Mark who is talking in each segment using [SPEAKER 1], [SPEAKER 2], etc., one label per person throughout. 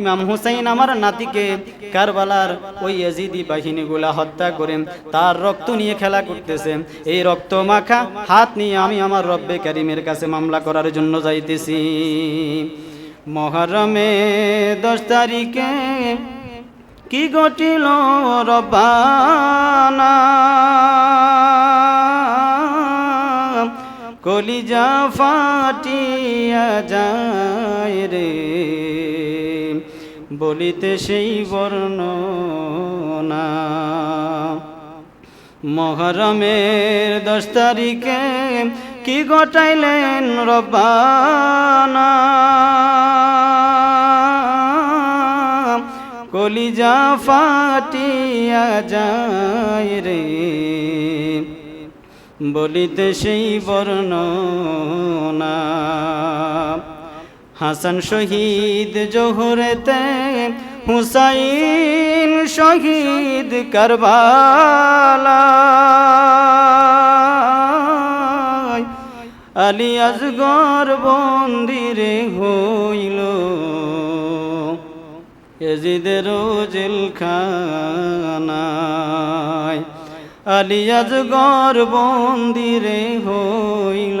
[SPEAKER 1] ইমাম হুসাইন আমার নাতিকে কারবালার ওই এজিদি বাহিনীগুলা হত্যা করে তার রক্ত নিয়ে খেলা করতেছে। এই রক্ত মাখা হাত নিয়ে আমি আমার রব্বে কারিমের কাছে মামলা করার জন্য যাইতেছি। মহরমে দশ তারিখে কি ঘটিল রবানা কলিজা ফাটিয়া যায় রে। বলিতে সেই বর্ণনা। মহরমের দশ তারিখে কি ঘটাইলেন রব্বানা? কলিজা ফাটিয়া যায় রে। বলিতে সেই বর্ণনা। হাসান শহীদ জোহরেতে, হুসাইন শহীদ কারবালা। আলী আজগর বন্দিরে হইল এজিদের জেলখানায় আলী আজগর বন্দিরে হইল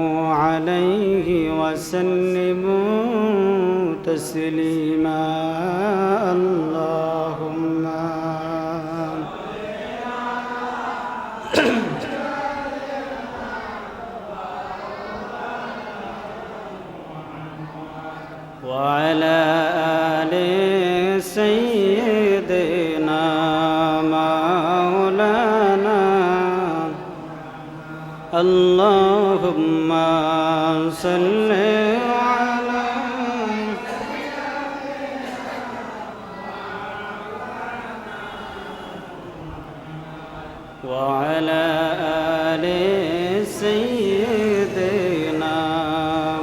[SPEAKER 1] عليه وسلموا تسليما. اللهم وعلى اللهم صل على وعلى آل سيدنا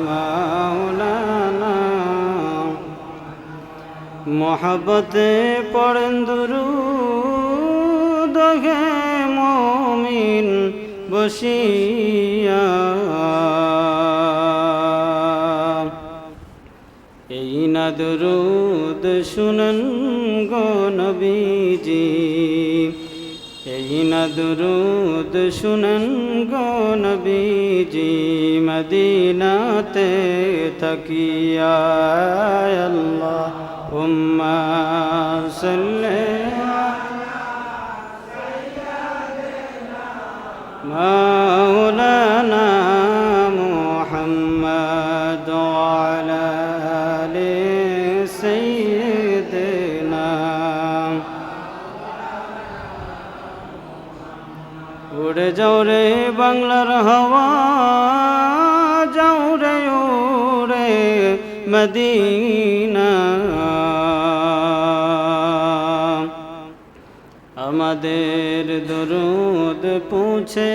[SPEAKER 1] مولانا محبت پڑھن درود বসিয়া। এই না দুরুদ শুনন গো এই না দুরুদ শুনন গো মদিনাতে থাকিয়া আল্লাহ উম্মা সাল্লাল্লাহু مولانا محمد وعلى آل سيدنا উড়ে যাও রে বাংলার হাওয়া যাও রে উড়ে মদিনা আমাদের দরুদ পৌঁছে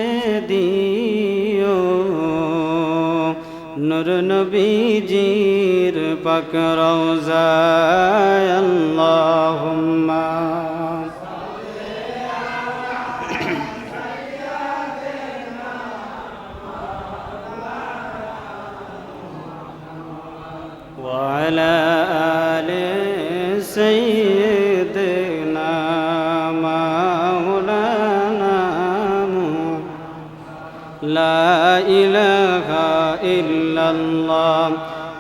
[SPEAKER 1] দিও নুর নবীজির পাক রওজায় আল্লাহুম্মা وعلى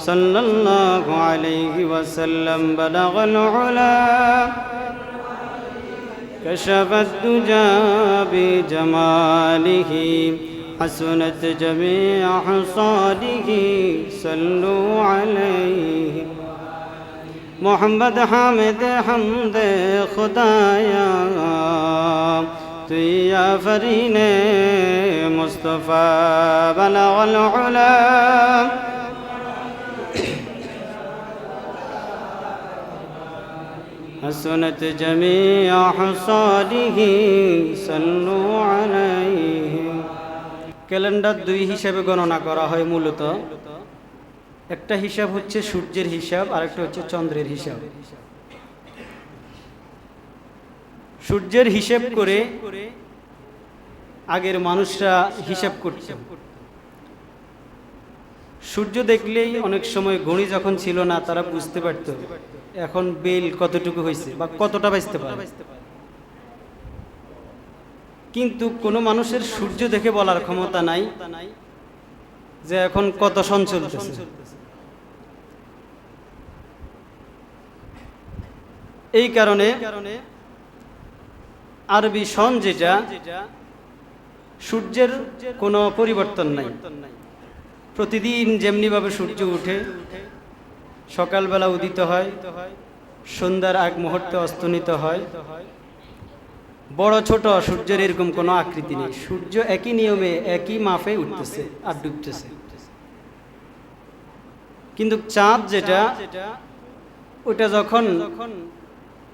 [SPEAKER 1] صلى الله عليه وسلم بلغ العلا كشف الدجى بجماله حسنت جميع حصاده صلوا عليه. محمد حامد حمد خدايا تيا فرين مصطفى بلغ العلا. حسنت جميع حصاله صلوا عليه ক্যালেন্ডার দুই হিসাবে গণনা করা হয় মূলত একটা হিসাব হচ্ছে সূর্যের হিসাব আর একটা হচ্ছে চন্দ্রের হিসাব সূর্যের হিসাব করে আগের মানুষরা হিসাব করত সূর্য দেখলেই অনেক সময় গণি যখন ছিল না তারা বুঝতে পারত এখন বেল কতটুকু হয়েছে বা কতটা বাঁচতে পারে? কিন্তু কোনো মানুষের সূর্য দেখে বলার ক্ষমতা নাই যে এখন কত সন চলতেছে। এই কারণে আরবি সন যেটা, সূর্যের কোনো পরিবর্তন নাই। প্রতিদিন যেমনিভাবে সূর্য উঠে সকালবেলা উদিত হয়, সন্ধ্যার আগ মুহূর্তে অস্তনিত হয়। বড় ছোট সূর্যের এরকম কোনো আকৃতি নেই। সূর্য একই নিয়মে, একই মাফে উঠতেছে আর ডুবতেছে। কিন্তু চাঁদ যেটা, ওটা যখন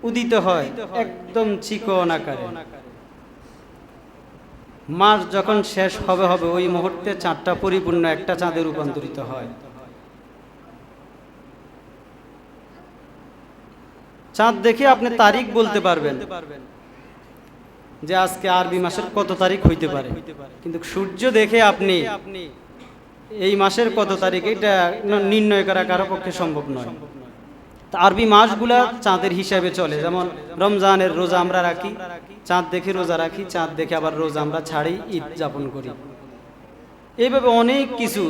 [SPEAKER 1] উদিত হয়, একদম চিকন আকারে। মাস যখন শেষ হবে হবে, ওই মুহূর্তে চাঁদটা পরিপূর্ণ একটা চাঁদে রূপান্তরিত হয়। চাঁদ দেখে আপনি তারিখ বলতে পারবেন যে আজকে আরবি মাসের কত তারিখ হইতে পারে। কিন্তু সূর্য দেখে আপনি এই মাসের কত তারিখ এটা নির্ণয় করা কারও পক্ষে সম্ভব নয়। আরবি মাসগুলা চাঁদের হিসাবে চলে। যেমন রমজানের রোজা আমরা রাখি চাঁদ দেখে রোজা রাখি চাঁদ দেখে আবার রোজা আমরা ছাড়ি ঈদ যাপন করি। এইভাবে অনেক কিছু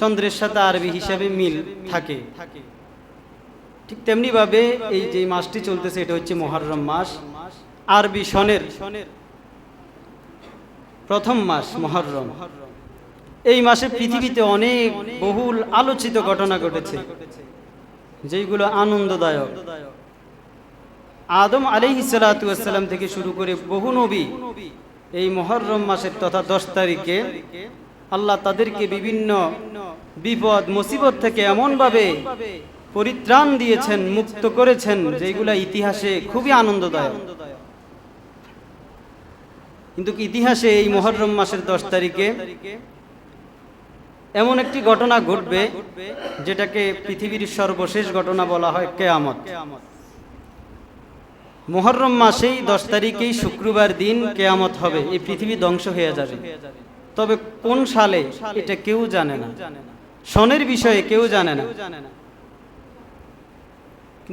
[SPEAKER 1] চন্দ্রের সাথে আরবি হিসাবে মিল থাকে। ঠিক তেমনিভাবে এই যে মাসটি চলতেছে, এটা হচ্ছে মহরম মাস। আরবি সনের প্রথম মাস মহরম। এই মাসে পৃথিবীতে অনেক বহুল আলোচিত ঘটনা ঘটেছে যেগুলো আনন্দদায়ক। আদম আলাইহি সালাম থেকে শুরু করে বহু নবী এই মহরম মাসের তথা দশ তারিখে আল্লাহ তাদেরকে বিভিন্ন বিপদ, মুসিবত থেকে এমনভাবে পরিত্রাণ দিয়েছেন, মুক্ত করেছেন যেগুলা ইতিহাসে খুবই আনন্দদায়ক। কিন্তু ইতিহাসে এই মহরম মাসের দশ তারিখে এমন একটি ঘটনা ঘটবে যেটাকে পৃথিবীর সর্বশেষ ঘটনা বলা হয় কেয়ামত। মহরম মাসেই দশ তারিখেই শুক্রবার দিন কেয়ামত হবে, এই পৃথিবী ধ্বংস হয়ে যাবে। তবে কোন সালে, এটা কেউ জানে না। সনের বিষয়ে কেউ জানে না।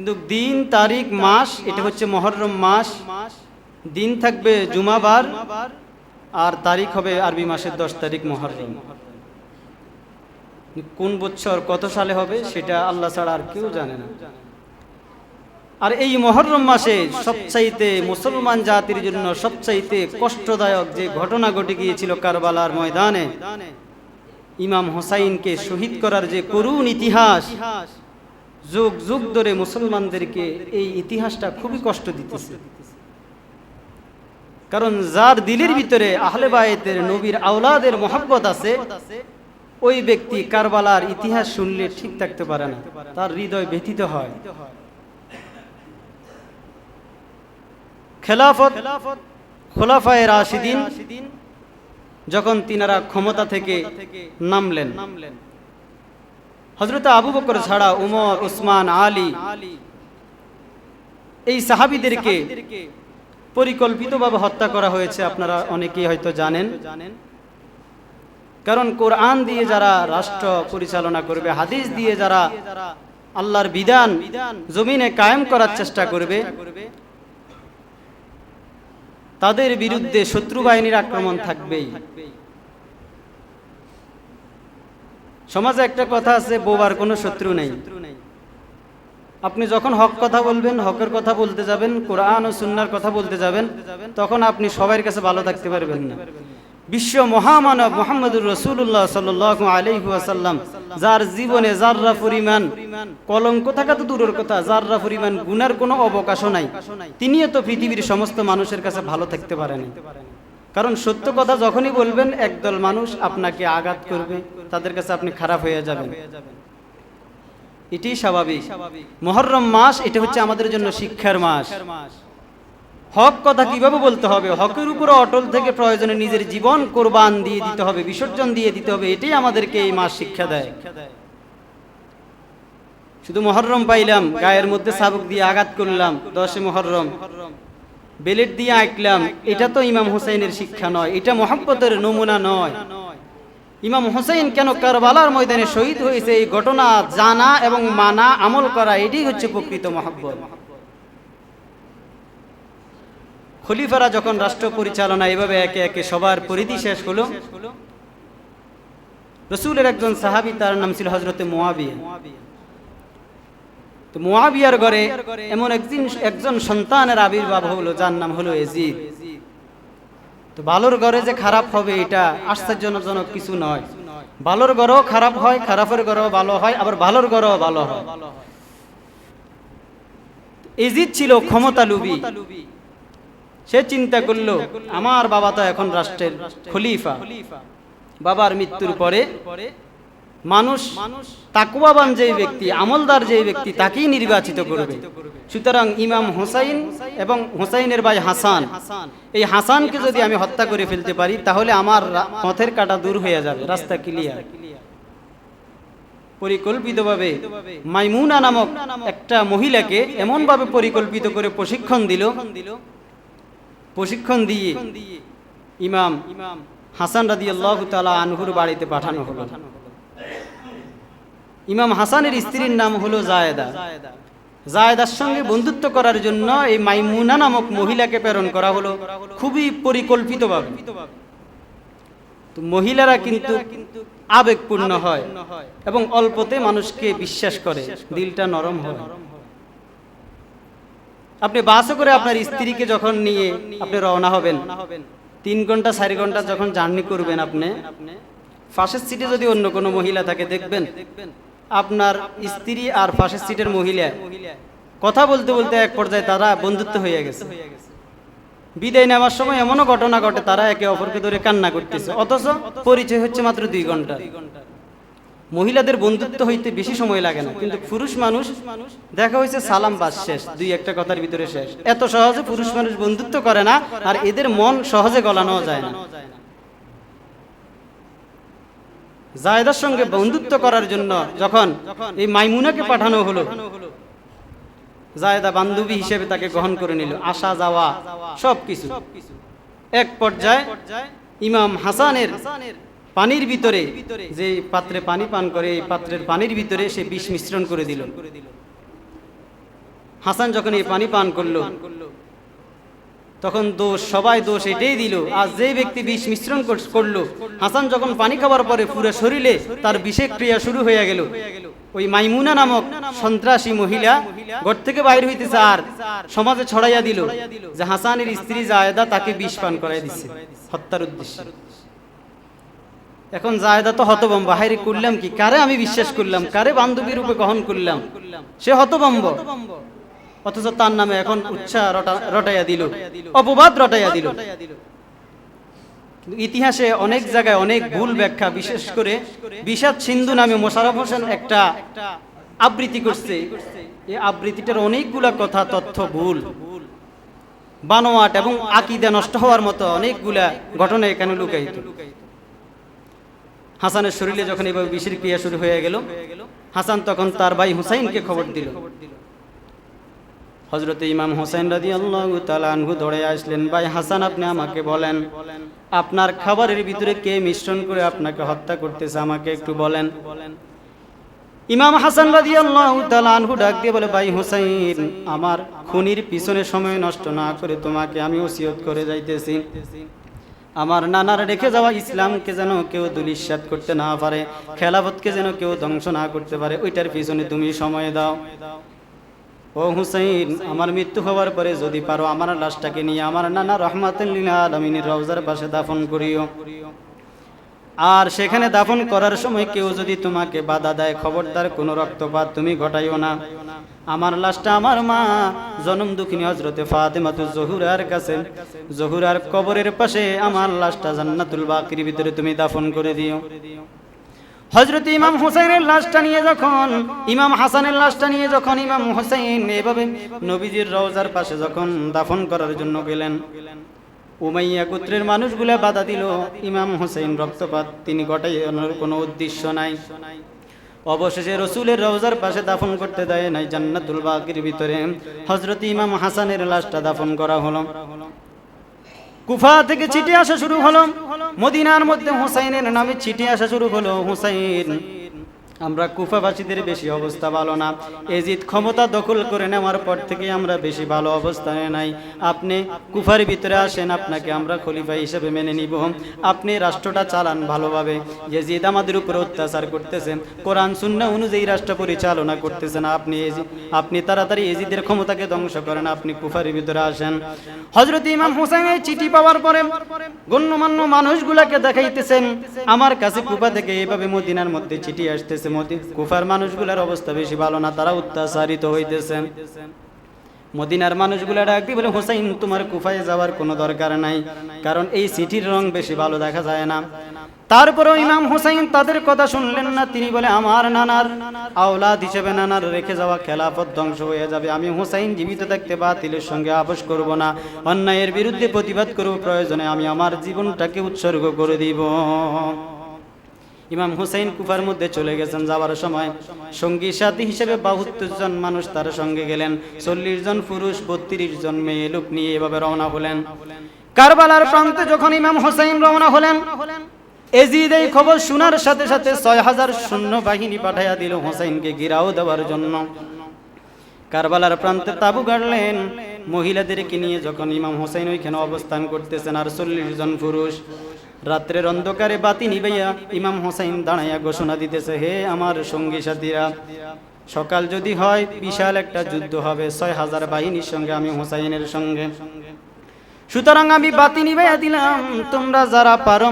[SPEAKER 1] কিন্তু দিন, তারিখ, মাস, এটা হচ্ছে মহরম মাস। দিন থাকবে জুমাবার আর তারিখ হবে আরবি মাসের দশ তারিখ মহরম। কোন বছর কত সালে হবে সেটা আল্লাহ ছাড়া আর কেউ জানে না। আর এই মহরম মাসে সবচাইতে মুসলমান জাতির জন্য সবচাইতে কষ্টদায়ক যে ঘটনা ঘটে গিয়েছিল কারবালার ময়দানে, ইমাম হোসাইনকে শহীদ করার যে করুণ ইতিহাস যুগ যুগ ধরে মুসলমানদেরকে এই ইতিহাসটা খুবই কষ্ট দিতেছে। কারণ যার দিলের ভিতরে আহলে বায়েতের নবীর আওলাদের মহাব্বত আছে, ওই ব্যক্তি কারবালার ইতিহাস শুনলে ঠিক থাকতে পারে না, তার হৃদয় ব্যথিত হয়। খেলাফত, খোলাফায় রাশিদিন, যখন তিনারা ক্ষমতা থেকে নামলেন নামলেন। হজরত আবু বকর ছাড়া উমর, উসমান, আলী এই সাহাবিদেরকে পরিকল্পিতভাবে হত্যা করা হয়েছে আপনারা অনেকেই হয়তো জানেন। কারণ কোরআন দিয়ে যারা রাষ্ট্র পরিচালনা করবে, হাদিস দিয়ে যারা আল্লাহর বিধান জমিনে কায়েম করার চেষ্টা করবে, তাদের বিরুদ্ধে শত্রু বাহিনীর আক্রমণ থাকবেই। সমাজে একটা কথা আছে বোবার কোনো শত্রু নেই। আপনি যখন হক কথা বলবেন, হকের কথা বলতে যাবেন, কোরআন ও সুন্নার কথা বলতে যাবেন, তখন আপনি সবার কাছে ভালো থাকতে পারবেন না। বিশ্ব মহামানব মোহাম্মদুর রসুল্লাহ সাল আলহাসাল্লাম যার জীবনে যাররা পরিমাণ কলঙ্ক থাকা তো দূরের কথা, যাররা পরিমাণ গুনার কোনো অবকাশও নাই, তিনিও তো পৃথিবীর সমস্ত মানুষের কাছে ভালো থাকতে পারেন। কারণ সত্য কথা যখনই বলবেন, একদল মানুষ আপনাকে আঘাত করবে, তাদের কাছে আপনি খারাপ হয়ে যাবেন। এটাই স্বাভাবিক। মহরম মাস, এটা হচ্ছে আমাদের জন্য শিক্ষার মাস। হক কথা কীভাবে বলতে হবে? হকের উপরে অটল থেকে প্রয়োজনে নিজের জীবন কোরবান দিয়ে দিতে হবে, বিসর্জন দিয়ে দিতে হবে, এটাই আমাদেরকে এই মাস শিক্ষা দেয়। শুধু মহরম পাইলাম, গায়ের মধ্যে সাবক দিয়ে আঘাত করলাম, দশে মহরম। বেলেট দিয়ে আঁকলাম, এটা তো ইমাম হোসেনের শিক্ষা নয়, এটা মোহাম্মতের নমুনা নয়। ইমাম হোসেন কেন কারবালার ময়দানে শহীদ হয়েছে? এই ঘটনা জানা এবং মানা, আমল করা, এটাই হচ্ছে প্রকৃত মহাব্বত। খলিফারা যখন রাষ্ট্র পরিচালনা এভাবে একে একে সবার পরিধি শেষ হলো। রসুলের একজন সাহাবি, তার নাম ছিল হজরতে মোয়াবিয়া তো মোয়াবিয়ার ঘরে এমন একদিন একজন সন্তানের আবির্ভাব হলো, যার নাম হলো এজিদ। তো ভালোর ঘরে যে খারাপ হবে, এটা আশ্চর্যজনক কিছু নয়। ভালোর ঘরেও খারাপ হয়, খারাপের ঘরেও ভালো হয়, আবার ভালোর ঘরেও ভালো হয়। এজিদ ছিল ক্ষমতা লুবি সে চিন্তা করল, আমার বাবা তো এখন রাষ্ট্রের খলিফা। বাবার মৃত্যুর পরে মানুষ তাকুয়াবান যে ব্যক্তি, আমলদার যে ব্যক্তি, তাকেই নির্বাচিত করবে। সুতরাং ইমাম হোসাইন এবং হোসাইনের ভাই হাসান, এই হাসানকে যদি আমি হত্যা করে ফেলতে পারি, তাহলে আমার পথের কাটা দূর হয়ে যাবে, রাস্তা ক্লিয়ার পরিকল্পিতভাবে মাইমুনা নামক একটা মহিলাকে এমনভাবে পরিকল্পিত করে প্রশিক্ষণ দিল, প্রশিক্ষণ দিয়ে ইমাম হাসান রাদি আল্লাহ তালা আনহুর বাড়িতে পাঠানো হলো। ইমাম হাসানের স্ত্রীর নাম হলো জায়দা। জায়দার সঙ্গে বন্ধুত্ব করার জন্য এই মাইমুনা নামক মহিলাকে প্রেরণ করা হলো খুবই পরিকল্পিতভাবে। তো মহিলারা কিন্তু আবেগপূর্ণ হয় এবং অল্পতে মানুষকে বিশ্বাস করে, দিলটা নরম হয়। আপনি বাসে করে আপনার স্ত্রীকে যখন নিয়ে আপনি রওনা হবেন, তিন ঘণ্টা, চারি ঘণ্টা যখন জার্নি করবেন আপনি, ফাঁসের সিটে যদি অন্য কোনো মহিলা থাকে, দেখবেন আপনার স্ত্রী আর ফাঁসের সিটের মহিলা। কথা বলতে বলতে এক পর্যায়ে তারা বন্ধুত্ব হয়ে গেছে। বিদায় নেওয়ার সময় এমনও ঘটনা ঘটে, তারা একে অপরকে ধরে কান্না করতেছে। অথচ পরিচয় হচ্ছে মাত্র দুই ঘণ্টা। মহিলাদের বন্ধুত্ব হইতে বেশি সময় লাগে না, কিন্তু পুরুষ মানুষ, দেখা হয়েছে সালাম বাস শেষ, দুই একটা কথার ভিতরে শেষ। এত সহজে পুরুষ মানুষ বন্ধুত্ব করে না, আর এদের মন সহজে গলানো যায় না। জায়দার সঙ্গে বন্ধুত্ব করার জন্য যখন এই মাইমুনাকে পাঠানো হলো জায়দা বান্ধবী হিসেবে তাকে গ্রহণ করে নিল আসা যাওয়া সব কিছু। এক পর্যায়ে ইমাম হাসানের পানির ভিতরে যে পাত্রে পানি পান করে এই পাত্রের পানির ভিতরে সে বিষ মিশ্রণ করে দিল। হাসান যখন এই পানি পান করল তখন দোষ, সবাই দোষ এটাই দিল। আর যে ব্যক্তি বিষ মিশ্রণ করল, হাসান যখন পানি খাবার পরে পুরো শরীরে তার বিষে ক্রিয়া শুরু হয়ে গেল। ওই মাইমুনা নামক সন্ত্রাসী মহিলা ঘর থেকে বাইর হইতেছে আর সমাজে ছড়াইয়া দিল যে হাসানের স্ত্রী জায়দা তাকে বিষ পান করাই দিচ্ছে হত্যার উদ্দেশ্যে। এখন জায়দা তো হতবম্ব। হাইরে করলাম কি? কারে আমি বিশ্বাস করলাম? কারে বান্ধবী রূপে গ্রহণ করলাম? সে হতবম্ব। অথচ তার নামে এখন উচ্ছা রটাইয়া দিল, অপবাদ রটাইয়া দিল। ইতিহাসে অনেক জায়গায় অনেক ভুল ব্যাখ্যা, বিশেষ করে বিষাদ সিন্ধু নামে মোশারফ হোসেন একটা আবৃত্তি করছে। এই আবৃত্তিটার অনেকগুলা কথা তথ্য ভুল। বানোয়াট এবং আকিদা নষ্ট হওয়ার মতো অনেকগুলা ঘটনা এখানে লুকাইত হাসানের শরীরে যখন এভাবে বিষের ক্রিয়া শুরু হয়ে গেল, হাসান তখন তার ভাই হুসাইনকে খবর দিল। হজরত ইমাম হোসেন রাজি আল্লাহ তালানহু দৌড়ে আসলেন, ভাই হাসান, আপনি আমাকে বলেন, আপনার খাবারের ভিতরে কে মিশ্রণ করে আপনাকে হত্যা করতেছে, আমাকে একটু বলেন? ইমাম হাসান রাজি আল্লাহ তালানহু ডাক দিয়ে বলে, ভাই হুসাইন, আমার খুনির পিছনে সময় নষ্ট না করে তোমাকে আমি ওসিয়ত করে যাইতেছি। আমার নানার রেখে যাওয়া ইসলামকে যেন কেউ দুলিশ্বাত করতে না পারে, খেলাফতকে যেন কেউ ধ্বংস না করতে পারে, ওইটার পিছনে তুমি সময় দাও। ও হুসাইন, আমার মৃত্যু হওয়ার পরে যদি পারো আমার লাশটাকে নিয়ে আমার নানা রহমাতুল্লিল আলমিনের রওজার পাশে দাফন করিও। আর সেখানে দাফন করার সময় কেউ যদি তোমাকে বাধা দেয়, খবরদার কোনো রক্তপাত তুমি ঘটাইও না। আমার লাশটা আমার মা, জনম দুঃখিনী হজরতে ফাতেমাতু জহুরার কাছে। জহুরার কবরের পাশে আমার লাশটা জান্নাতুল বাকির ভিতরে তুমি দাফন করে দিও। হজরত ইমাম হুসাইনের লাশটা নিয়ে যখন, ইমাম হাসানের লাশটা নিয়ে যখন ইমাম হুসাইন এভাবে নবীজির রওজার পাশে যখন দাফন করার জন্য গেলেন, উমাইয়া গোত্রের মানুষগুলা বাধা দিল, ইমাম হোসেন রক্তপাত, তিনি ঘটাইয়ানোর কোনো উদ্দেশ্য নাই। অবশেষে রসুলের রওজার পাশে দাফন করতে দেয় নাই জান্নাতুল বাকির ভিতরে। হজরত ইমাম হাসানের লাশটা দাফন করা হলো। কুফা থেকে চিঠি আসা শুরু হলো। মদিনার মধ্যে হুসাইনের নামে চিঠি আসা শুরু হলো হুসাইন। আমরা কুফাবাসীদের বেশি অবস্থা ভালো না। এজিদ ক্ষমতা দখল করে নেওয়ার পর থেকে আমরা বেশি ভালো অবস্থানে নাই। আপনি কুফার ভিতরে আসেন, আপনাকে আমরা খলিফা হিসেবে মেনে নিব। আপনি রাষ্ট্রটা চালান ভালোভাবে। এজিদ আমাদের উপর অত্যাচার করতেছেন কোরআন শূন্য অনুযায়ী রাষ্ট্র পরিচালনা করতেছেন। আপনি আপনি তাড়াতাড়ি এজিদের ক্ষমতাকে ধ্বংস করেন, আপনি কুফার ভিতরে আসেন। হজরত ইমাম হুসাইন এই চিঠি পাওয়ার পরে গণ্যমান্য মানুষগুলাকে দেখাইতেছেন, আমার কাছে কুফা থেকে এইভাবে মদিনার মধ্যে চিঠি আসতেছে। কুফার মানুষগুলার অবস্থা বেশি ভালো না, তারা অত্যাচারিত হইতেছে মদিনার মানুষগুলা ডাক বলে, হুসাইন, তোমার কুফায় যাওয়ার কোনো দরকার নাই, কারণ এই চিঠির রং বেশি ভালো দেখা যায় না। তারপরেও ইমাম হুসাইন তাদের কথা শুনলেন না, তিনি বলে, আমার নানার আওলাদ হিসেবে নানার রেখে যাওয়া খেলাফত ধ্বংস হয়ে যাবে। আমি হুসাইন জীবিত থাকতে বাতিলের সঙ্গে আপোষ করব না। অন্যায়ের বিরুদ্ধে প্রতিবাদ করব, প্রয়োজনে আমি আমার জীবনটাকে উৎসর্গ করে দিব। ইমাম হুসাইন কুফার মধ্যে চলে গেছেন যাওয়ার সময়। সঙ্গী সাথী হিসেবে বাহাত্তর জন মানুষ তার সঙ্গে গেলেন। চল্লিশ জন পুরুষ, বত্রিশ জন মেয়ে লোক নিয়ে এভাবে রওনা হলেন। কারবালার প্রান্তে যখন ইমাম হোসাইন রওনা হলেন, এজিদ এই খবর শোনার সাথে সাথে ছয় হাজার সৈন্য বাহিনী পাঠাইয়া দিল হোসাইনকে গিরাও দেওয়ার জন্য। কারবালার প্রান্তে তাবু গাড়লেন। মহিলাদেরকে নিয়ে যখন ইমাম হোসেন ওইখানে অবস্থান করতেছেন, আর চল্লিশ জন পুরুষ। রাত্রের অন্ধকারে বাতি নিবাইয়া ইমাম হোসেন দাঁড়াইয়া ঘোষণা দিতেছে, হে আমার সঙ্গী সাথীরা, সকাল যদি হয় বিশাল একটা যুদ্ধ হবে, ছয় হাজার বাহিনীর সঙ্গে আমি হোসাইনের সঙ্গে। সুতরাং আমি বাতি নিবাইয়া দিলাম, তোমরা যারা পারো,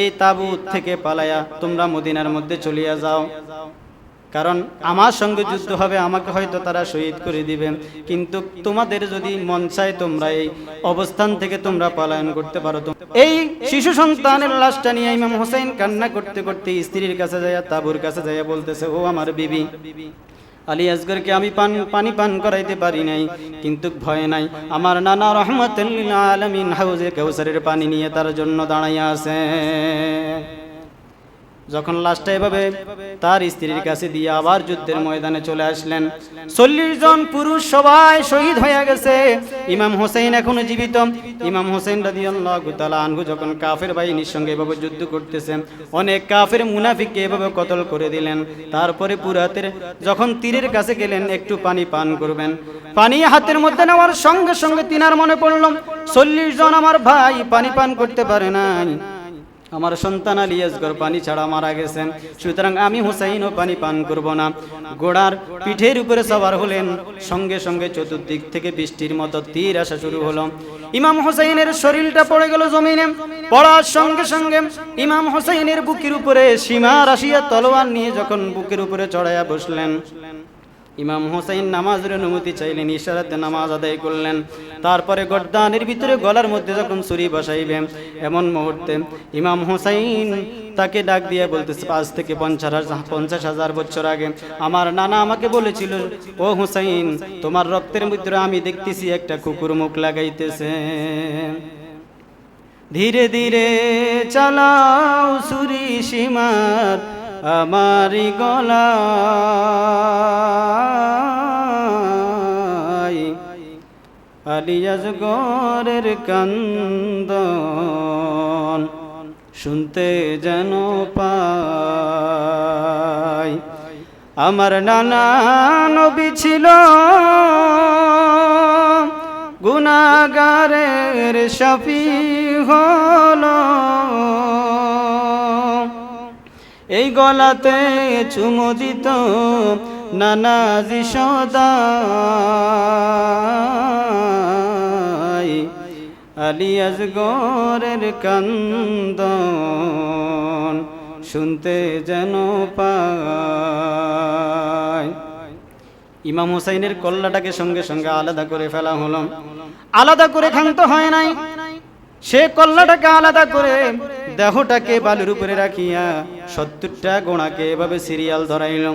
[SPEAKER 1] এই তাবুত থেকে পালায়া তোমরা মদিনার মধ্যে চলিয়া যাও। কারণ আমার সঙ্গে যুদ্ধ হবে, আমাকে হয়তো তারা শহীদ করে দিবেন কিন্তু তোমাদের যদি মন চায় তোমরা এই অবস্থান থেকে তোমরা পলায়ন করতে পারো। এই শিশু সন্তানের লাশটা নিয়ে ইমাম হোসেন কান্না করতে করতে স্ত্রীর কাছে যাইয়া তাবুর কাছে যাইয়া বলতেছে, ও আমার বিবি, আলী আসগরকে আমি পান, পানি পান করাইতে পারি নাই, কিন্তু ভয় নাই। আমার নানা রহমতুল্লিল আলমিন হাউজে কেউসারের পানি নিয়ে তার জন্য দাঁড়াইয়া আছে। যখন লাশটা এভাবে তার স্ত্রীর কাছে দিয়ে আবার যুদ্ধের ময়দানে চলে আসলেন, চল্লিশ জন পুরুষ সবাই শহীদ হয়ে গেছে। ইমাম হোসেন এখনও জীবিত। ইমাম হোসেন আনহু যখন কাফের বাহিনীর সঙ্গে এভাবে যুদ্ধ করতেছেন অনেক কাফের মুনাফিককে এভাবে কতল করে দিলেন। তারপরে পুরাতের যখন তীরের কাছে গেলেন, একটু পানি পান করবেন। পানি হাতের মধ্যে নেওয়ার সঙ্গে সঙ্গে তিনার মনে পড়ল, চল্লিশ জন আমার ভাই পানি পান করতে পারে নাই। আমার সন্তান আলী আসগর পানি ছাড়া মারা গেছেন। সুতরাং আমি হুসাইনও পানি পান করব না। গোড়ার পিঠের উপরে সবার হলেন। সঙ্গে সঙ্গে চতুর্দিক থেকে বৃষ্টির মতো তীর আসা শুরু হলো। ইমাম হোসাইনের শরীরটা পড়ে গেল জমিনে। পড়ার সঙ্গে সঙ্গে ইমাম হোসাইনের বুকের উপরে সীমা রাশিয়া তলোয়ার নিয়ে যখন বুকের উপরে চড়াইয়া বসলেন ইমাম হোসাইন নামাজের অনুমতি চাইলেন, ইশারাতে নামাজ আদায় করলেন। তারপরে গর্দানের ভিতরে গলার মধ্যে যখন ছুরি বসাইবেন এমন মুহূর্তে ইমাম হোসাইন তাকে ডাক দিয়ে বলতেছে পাঁচ থেকে পঞ্চাশ পঞ্চাশ হাজার বছর আগে আমার নানা আমাকে বলেছিল, ও হুসাইন, তোমার রক্তের ভিতরে আমি দেখতেছি একটা কুকুর মুখ লাগাইতেছে। ধীরে ধীরে চালাও সুরি সীমার আমারি গলায় আলিয়াজ গরের কান্দন শুনতে যেন পাই। আমার নানা নবী ছিল গুনাগারের শফি হলো। এই গলাতে চুমু দিত নানা সদাই আলিয়াজ গরের কান্দন শুনতে যেন পায়। ইমাম হুসাইনের কল্লাটাকে সঙ্গে সঙ্গে আলাদা করে ফেলা হলো। আলাদা করে খান্ত হয় নাই। সে কল্লাটাকে আলাদা করে দেহটাকে বালুর উপরে রাখিয়া সত্তরটা গোড়াকে এভাবে সিরিয়াল ধরাইল।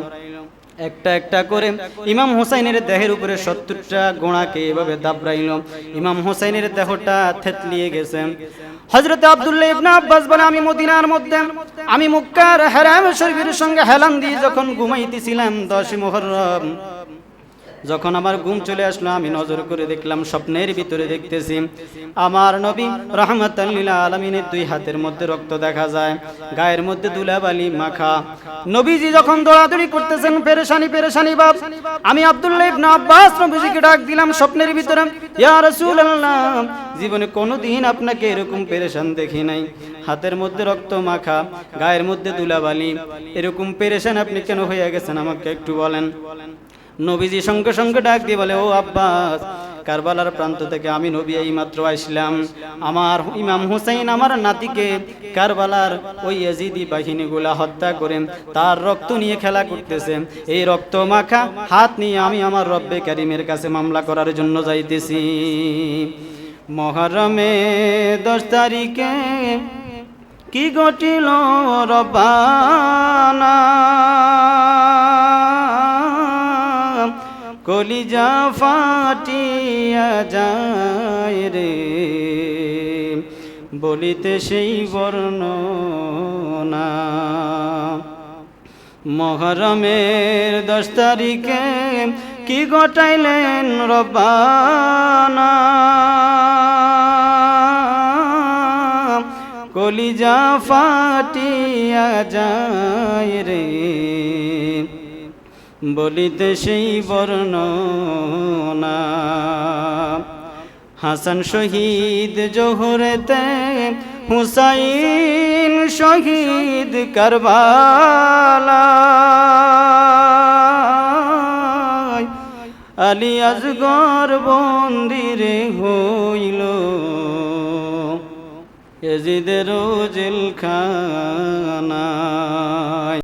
[SPEAKER 1] একটা একটা করে ইমাম হোসাইনের দেহের উপরে সত্তরটা গোড়াকে এভাবে দাবরাইল ইমাম হোসাইনের দেহটা থেতলিয়ে গেছে। হজরত আব্দুল্লাহ ইবনে আব্বাস বলে, আমি মদিনার মধ্যে, আমি মুক্কার হারাম শরীফের সঙ্গে হেলান দিয়ে যখন ঘুমাইতেছিলাম দশই মুহররম যখন আমার ঘুম চলে আসলো, আমি নজর করে দেখলাম, স্বপ্নের ভিতরে দেখতেছি, আমার নবী রহমতাল্লিলা আলমিনের দুই হাতের মধ্যে রক্ত দেখা যায়, গায়ের মধ্যে দুলাবালি মাখা। নবীজি যখন দৌড়াদৌড়ি করতেছেন, পেরেশানি পেরেশানি বাপ, আমি আব্দুল্লাহ ইবনে আব্বাস নবীজিকে ডাক দিলাম, স্বপ্নের ভিতরে, ইয়া রাসূলুল্লাহ, জীবনে কোনোদিন আপনাকে এরকম পেরেশান দেখি নাই। হাতের মধ্যে রক্ত, মাখা, গায়ের মধ্যে দুলাবালি এরকম পেরেশান আপনি কেন হয়ে গেছেন, আমাকে একটু বলেন। নবীজি সঙ্গে সঙ্গে ডাক দিয়ে বলে, ও আব্বাস, কারবালার প্রান্ত থেকে আমি নবী এই মাত্র আসলাম। আমার ইমাম হুসাইন আমার নাতিকে কারবালার ওই এজিদি বাহিনীগুলা হত্যা করে তার রক্ত নিয়ে খেলা করতেছে। এই রক্ত মাখা হাত নিয়ে আমি আমার রব্বে কারিমের কাছে মামলা করার জন্য যাইতেছি। মহরমে দশ তারিখে কি ঘটিল রবানা কলিজা ফাটিয়া যায় রে। বলিতে সেই বর্ণনা। মহরমের দশ তারিখে কি ঘটাইলেন রবানা কলিজা ফাটিয়া যায় রে। বলিতে সেই বর্ণনা। হাসান শহীদ জোহরেতে, হুসাইন শহীদ কারবালা। আলী আজগর বন্দিরে হইল। এজিদের জেলখানা